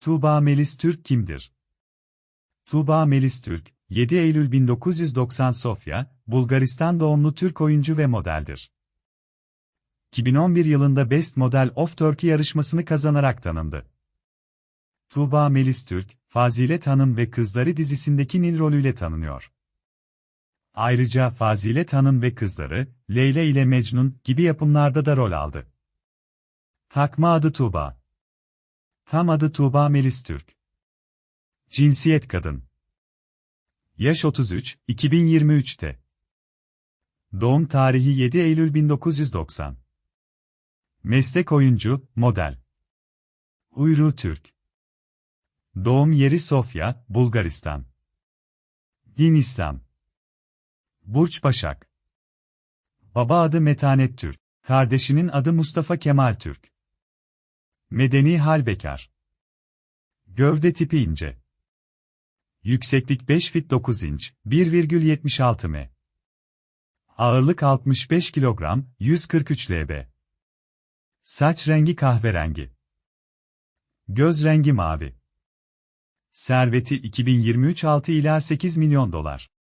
Tuğba Melis Türk kimdir? Tuğba Melis Türk, 7 Eylül 1990 Sofya, Bulgaristan doğumlu Türk oyuncu ve modeldir. 2011 yılında Best Model of Turkey yarışmasını kazanarak tanındı. Tuğba Melis Türk, Fazilet Hanım ve Kızları dizisindeki Nil rolüyle tanınıyor. Ayrıca Fazilet Hanım ve Kızları, Leyla ile Mecnun gibi yapımlarda da rol aldı. Takma adı Tuğba. Tam adı Tuğba Melis Türk. Cinsiyet kadın. Yaş 33, 2023'te. Doğum tarihi 7 Eylül 1990. Meslek oyuncu, model. Uyru Türk. Doğum yeri Sofya, Bulgaristan. Din İslam. Burç Başak. Baba adı Metanet Türk. Kardeşinin adı Mustafa Kemal Türk. Medeni hal bekar. Gövde tipi ince. Yükseklik 5 fit 9 inç, 1,76 m. Ağırlık 65 kilogram, 143 lb. Saç rengi kahverengi. Göz rengi mavi. Serveti 2023 6 ila 8 milyon dolar.